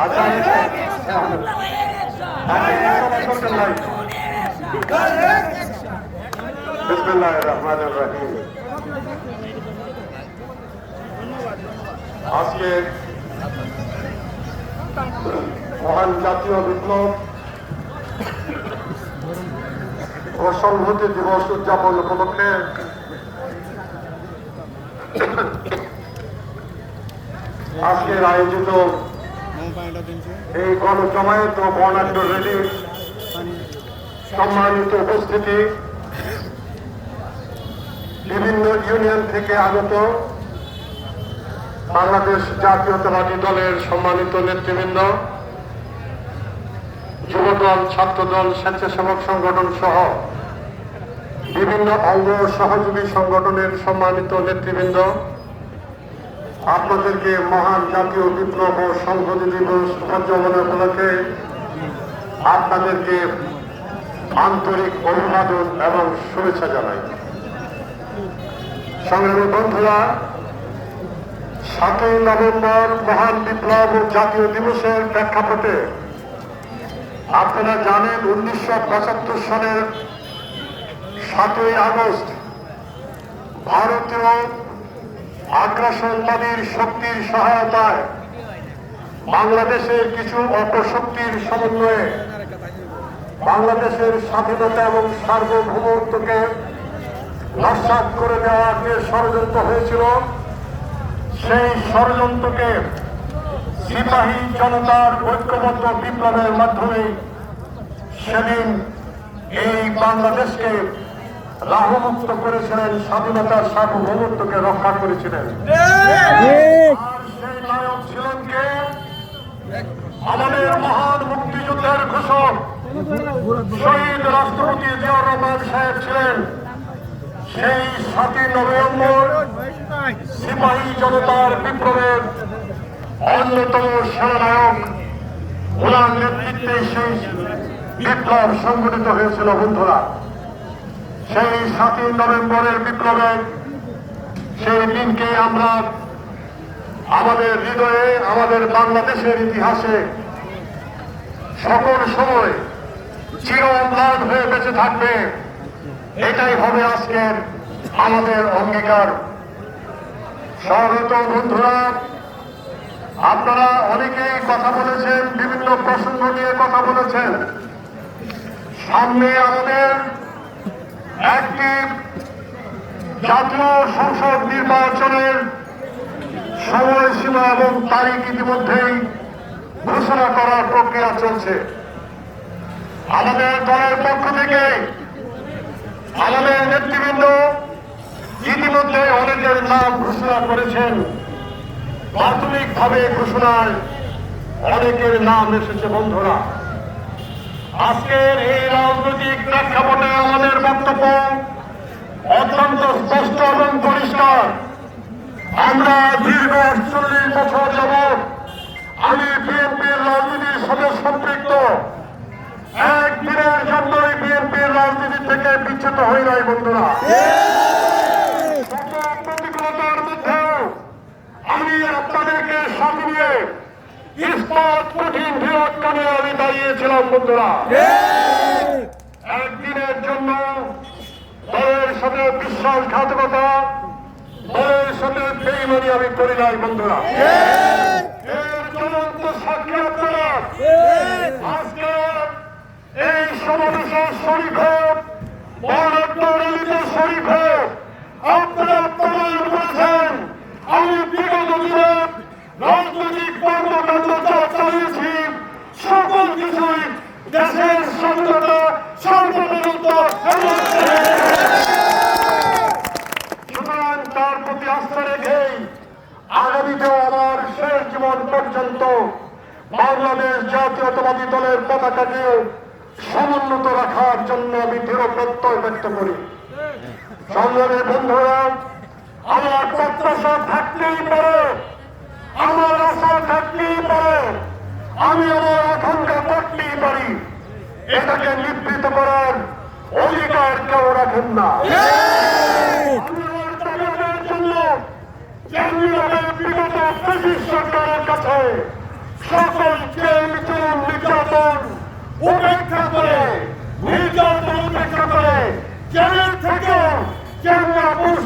আচ্ছা বিসমুল্লাহ রহমান রহিম আজকে মহান জাতীয় বিপ্লব ও সংহতি দিবস উদযাপন উপলক্ষে আজকের আয়োজিত এই গণজমায়েত ও বর্ণাঢ্য রেলির সম্মানিত উপস্থিতি। বিভিন্ন ইউনিয়ন থেকে আগত বাংলাদেশ জাতীয়তাবাদী দলের সম্মানিত নেতৃবৃন্দ, যুবদল, ছাত্রদল, স্বেচ্ছাসেবক সংগঠন সহ বিভিন্ন অঙ্গ সহযোগী সংগঠনের সম্মানিত নেতৃবৃন্দ আপনাদেরকে মহান জাতীয় বিপ্লব ও সংহতি দিবস উদযাপন উপলক্ষে আপনাদেরকে আন্তরিক অভিবাদন এবং শুভেচ্ছা জানাই। সংগ্রামী বন্ধুরা, সাতই নভেম্বর মহান বিপ্লব ও জাতীয় দিবসের প্রেক্ষাপটে আপনারা জানেন উনিশশো পঁচাত্তর সালের সাতই আগস্ট ভারতীয় আগ্রাসনবাদীর শক্তির সহায়তায় বাংলাদেশের কিছু অপশক্তির সমন্বয়ে বাংলাদেশের স্বাধীনতা এবং সার্বভৌমত্বকে নস্বাত করে দেওয়ার যে ষড়যন্ত্র হয়েছিল, সেই ষড়যন্ত্রকে সিপাহী জনতার ঐক্যবদ্ধ বিপ্লবের মাধ্যমে সেদিন এই বাংলাদেশকে রাহমুক্ত করেছিলেন স্বাধীনতার সার্বভৌমত্বকে রক্ষা করেছিলেন। সেই নায়ক ছিলেন কে? আমাদের মহান মুক্তিযুদ্ধের ঘোষক শহীদ রাষ্ট্রপতি জিয়াউর রহমান সাহেব ছিলেন। সেই সাতই নভেম্বর সিপাহী জনতার বিপ্লবের অন্যতম সেনানায়ক ওনার নেতৃত্বে সেই বিপ্লব সংগঠিত হয়েছিল বন্ধুরা। সেই সাতই নভেম্বরের বিপ্লবে সেই দিনকে আমরা আমাদের হৃদয়ে, আমাদের বাংলাদেশের ইতিহাসে সকল সময় চির অম্লান হয়ে বেঁচে থাকবে। এটাই হবে আজকের আমাদের অঙ্গীকার। স্বাগত বন্ধুরা, আপনারা অনেকেই কথা বলেছেন, বিভিন্ন প্রসঙ্গ নিয়ে কথা বলেছেন। সামনে আমাদের একটি জাতীয় সংসদ নির্বাচনের সময়সীমা এবং তারিখ ইতিমধ্যেই ঘোষণা করার প্রক্রিয়া চলছে। আমাদের দলের পক্ষ থেকে আমাদের নেতৃবৃন্দ ইতিমধ্যে অনেকের নাম ঘোষণা করেছেন। প্রাথমিকভাবে ঘোষণায় অনেকের নাম এসেছে বন্ধুরা। আজকের এই রাজনৈতিক প্রেক্ষাপটে আমাদের বক্তব্য অত্যন্ত স্পষ্ট এবং পরিষ্কার। আমরা দীর্ঘ আটচল্লিশ বছর যাবৎ আমি বিএনপির রাজনীতির সাথে সম্পৃক্ত। একদিনের জন্যই বিএনপির রাজনীতি থেকে বিচ্ছিত হই নাই, বন্ধুরা। প্রতিকূলতার মধ্যেও আমি আপনাদেরকে সাথে নিয়ে ইস্পাত কঠিন বিরোধ কানে আমি দাঁড়িয়েছিলাম বন্ধুরা। একদিনের জন্য দলের সাথে বিশ্বাসঘাতকতা দলের সাথে বেইমানি আমি করি নাই বন্ধুরা। এর সাক্ষী আপনারা। আজকে এই সমাবেশের শরীর হোক বর্ণাঢ্য রেলিতে শরীর হোক আপনারা প্রমাণ করেছেন আমি বিগত দিনে রাজনৈতিক কর্মকাণ্ড যা চালিয়েছি সকল কিছুই দেশের স্বাধীনতা সার্বভৌমত্ব শেষ জীবন পর্যন্ত বাংলাদেশ জাতীয়তাবাদী দলের পতাকাকে সমুন্নত রাখার জন্য আমি দৃঢ় প্রত্যয় ব্যক্ত করি। সংগ্রামের বন্ধুরা, আমার প্রত্যাশা থাকতেই পারে, আমার আশা থাকতেই পারে, আমি আমার করতেই পারি। এটাকে নিবৃত করার অধিকার কেউ রাখেন না। পুষ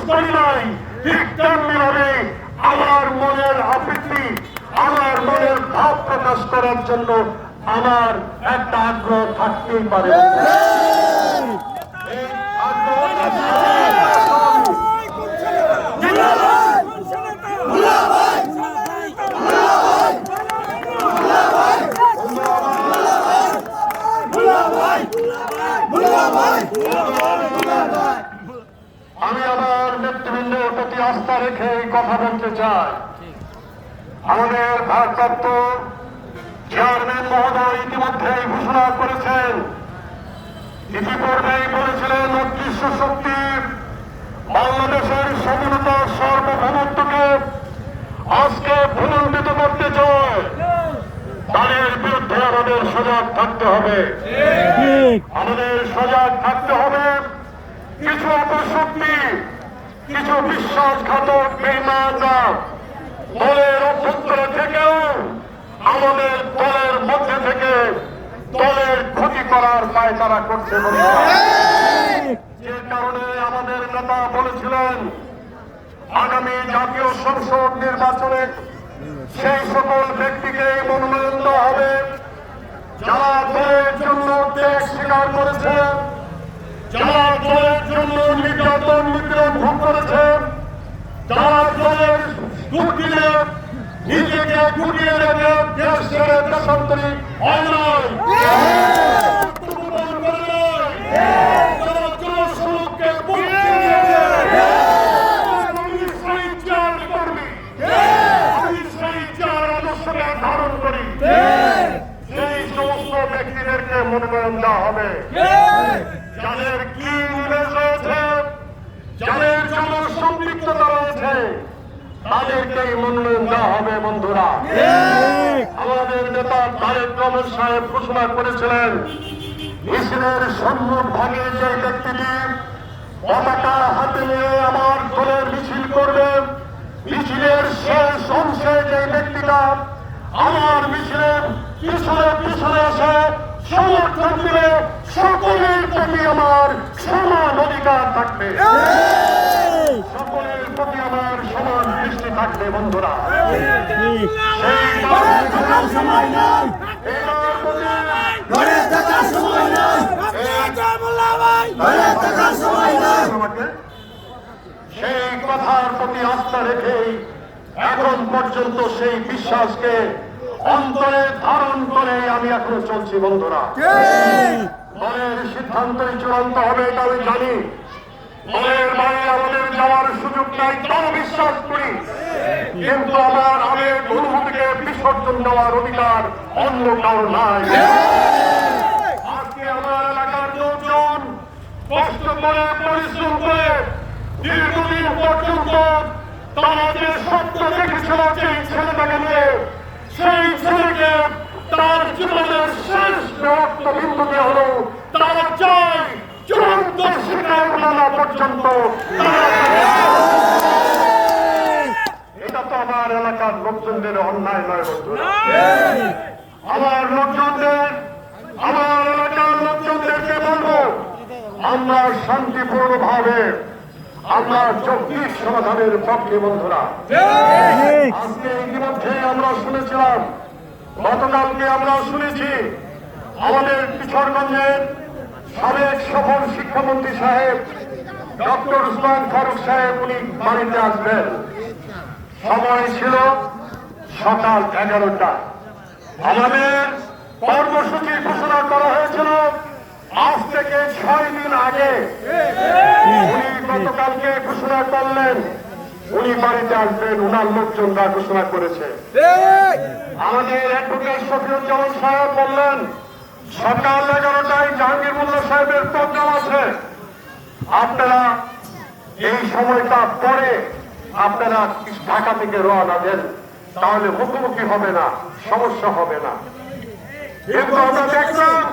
আমার মনের আবৃত্তি আমার মনের ভাব প্রকাশ করার জন্য আমার একটা আগ্রহ থাকতেই পারে। আমি আমার নেতৃবৃন্দের প্রতি আস্থা রেখে কথা বলতে চাই। আমাদের ভারপ্রাপ্ত চেয়ারম্যান মহোদয় ইতিমধ্যেই ঘোষণা করেছেন। ইতিপূর্বেই বলেছিলেন অদৃশ্য শক্তি বাংলাদেশের স্বাধীনতা সার্বভৌমত্বকে আজকে ভুলণ্ডিত করতে চায়। তাদের বিরুদ্ধে আমাদের সজাগ থাকতে হবে। আমাদের সজাগ থাকতে হবে। কিছু অপশক্তি কিছু বিশ্বাসঘাতক বেইমানরা দলের অভ্যন্তরে থেকেও আমাদের দলের মধ্যে থেকে দলের ক্ষতি করার পায় তারা করছে যে কারণে আমাদের নেতা বলেছিলেন, আগামী জাতীয় সংসদ নির্বাচনে সেই সকল ব্যক্তিকে মনোনয়ন দেওয়া হবে। যারা দলের জন্য দেশ স্বীকার করেছে, যারা দলের জন্য নির্যাতন নিপীড়ন ভোগ করেছে, যারা দলের দুঃখিনে গুটিয়ে রেখে দেশ ছেড়ে দেশান্তরী হয় আত্মগোপন করে নাই। যারা জনসমক্ষে মুক্তি দিয়েছে। আমি সেই চার কর্মী। আমি সেই চার আদর্শকে ধারণ করি সেই সমস্ত ব্যক্তিদেরকে মনোনয়ন দেওয়া হবে যাদের কি নিবেশ রয়েছে যাদের জন্য সম্পৃক্ততা রয়েছে তাদেরকেই মনোনয়ন বন্ধুরা আমাদের নেতা তারেক রহমান সাহেব ঘোষণা করেছিলেন মিছিলের সম্মুখ ভাগে যে ব্যক্তিটি পতাকা হাতে নিয়ে আমার দলের মিছিল করবে মিছিলের শেষ অংশে যে ব্যক্তিটা আমার মিছিলের পিছনে পিছনে এসে সমর্থন দিলে সকলের প্রতি আমার সমান অধিকার থাকবে। সকলের প্রতি আমার থাকবে বন্ধুরা। সেই কথার প্রতি আস্থা এখন পর্যন্ত সেই বিশ্বাসকে অন্তরে ধারণ করে আমি এখন চলছি বন্ধুরা। দলের সিদ্ধান্তই চূড়ান্ত হবে এটা আমি জানি। দলের বাইরে আমাদের যাওয়ার সুযোগ নাই তাও বিশ্বাস করি। কিন্তু আমার আবেগ অনুভূতিকে বিসর্জন দেওয়ার অধিকার অন্য কারও নাই। আমার পর্যন্ত যে সেই শেষ তারা চায়, চূড়ান্ত শিকার পর্যন্ত তারা এটা তো আমার এলাকার লোকজনদের অন্যায় নয় বন্ধুরা আমার লোকজনদের আমার এলাকার লোকজনদেরকে বলব আমরা শান্তিপূর্ণ ভাবে আমরা চব্বিশ সমাধানের পক্ষে বন্ধুরা। আজকে ইতিমধ্যে আমরা শুনেছিলাম গতকালকে আমরা শুনেছি আমাদের কিশোরগঞ্জের সাবেক সফল শিক্ষামন্ত্রী সাহেব ডক্টর উসমান ফারুক সাহেব উনি বাড়িতে আসবেন। সময় ছিল সকাল এগারোটা। আমাদের কর্মসূচি ঘোষণা করা হয়েছিল, আজ থেকে ছয় দিন আগে। উনি গতকালকে ঘোষণা করলেন, উনি বাড়িতে আসবেন, উনার লোকজনরা ঘোষণা করেছে। আমাদের অ্যাডভোকেট শফিউজ্জামান সাহেব বললেন, সকাল এগারোটায় জাহাঙ্গীর মোল্লা সাহেবের প্রোগ্রাম আছে। আপনারা এই সময়টা পরে আপনারা ঢাকা থেকে রওনা দেন, তাহলে মুখোমুখি হবে না, সমস্যা হবে না। দেখলাম,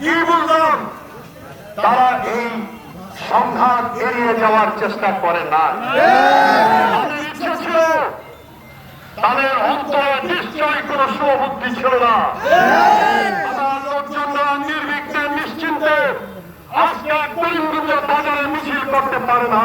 কি বললাম? তারা এই সংঘাত এড়িয়ে যাওয়ার চেষ্টা করে না। তাদের অন্তরে নিশ্চয়ই কোনো শুভবুদ্ধি ছিল না। লোকজনরা নির্বিঘ্নে, নিশ্চিন্তে আজকে বাজারে মিছিল করতে পারে না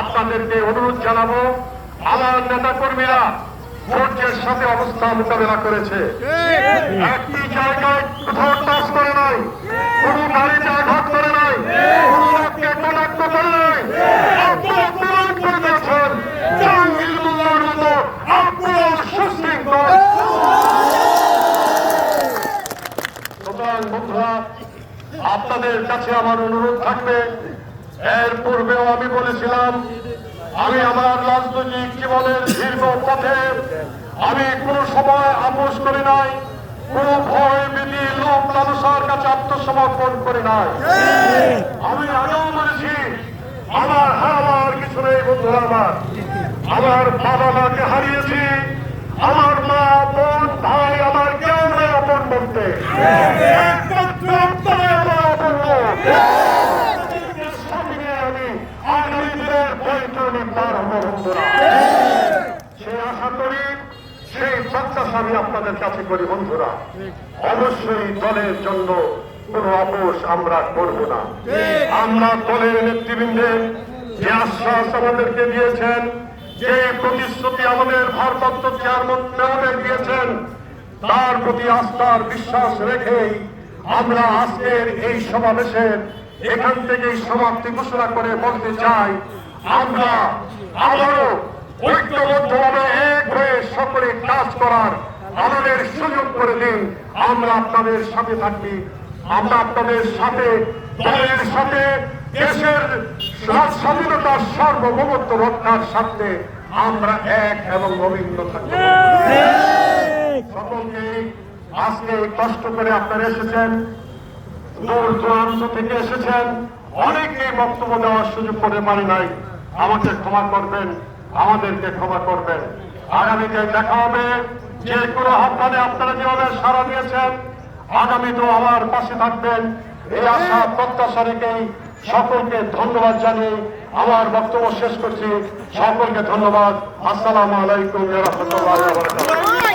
আপনাদেরকে অনুরোধ জানাব, আমার নেতা কর্মীরা ধৈর্যের সাথে অবস্থা মোকাবেলা করেছে। একটি জায়গায় কোথাও টাচ করে নাই, কোন গাড়িতে আঘাত করে নাই করে নাই। আপনাদের কাছে আমার অনুরোধ থাকবে এর পূর্বেও আমি বলেছিলাম, আমি আমার রাজনৈতিক জীবনের দীর্ঘ পথে আমি কোন সময় আপোষ করি নাই, কোন ভয় আমি বলেছি, আমার কিছু নেই আমার আমার হারিয়েছি, আমার ভাই, আমার কেউ নেই আপন বলতে। আমার লোক। আপনাদেরকে সাথে নিয়ে আমি আগামী দিনের বৈতরণী পার হব আশা সেই আমি আপনাদের কাছে অবশ্যই দলের জন্য কোনো আপোষ আমরা করব না আমরা দলের নেতৃবৃন্দে যে আশ্বাস আমাদেরকে দিয়েছেন যে প্রতিশ্রুতি আমাদের ভারপ্রাপ্ত চেয়ারম্যান মেয়রের দিয়েছেন তার প্রতি আস্থার বিশ্বাস রেখেই আমরা আজকের এই সমাবেশের এখান থেকেই সমাপ্তি ঘোষণা করে বলতে চাই আমরা আবারও ঐক্যবদ্ধভাবে এক হয়ে সকলে কাজ করার আমাদের সুযোগ করে দিন। আমরা আপনাদের সাথে থাকি আমরা আপনাদের সাথে, দলের সাথে, দেশের স্বাধীনতার সার্বভৌমত্ব রক্ষার স্বার্থে আমরা এক এবং অভিন্ন থাকব। সকলকে আজকে কষ্ট করে আপনারা এসেছেন, দূর দূরান্ত থেকে এসেছেন। অনেকে বক্তব্য দেওয়ার সুযোগ করে পারি নাই। আমাকে ক্ষমা করবেন, আমাদেরকে ক্ষমা করবেন। আগামীতে দেখা হবে। যে কোনো আহ্বানে আপনারা যেভাবে সাড়া দিয়েছেন আগামীতেও আমার পাশে থাকবেন। এই আশা প্রত্যাশা রেখেই সকলকে ধন্যবাদ জানিয়ে আমার বক্তব্য শেষ করছি। সকলকে ধন্যবাদ। আসসালামু আলাইকুম রহমতুল্লাহ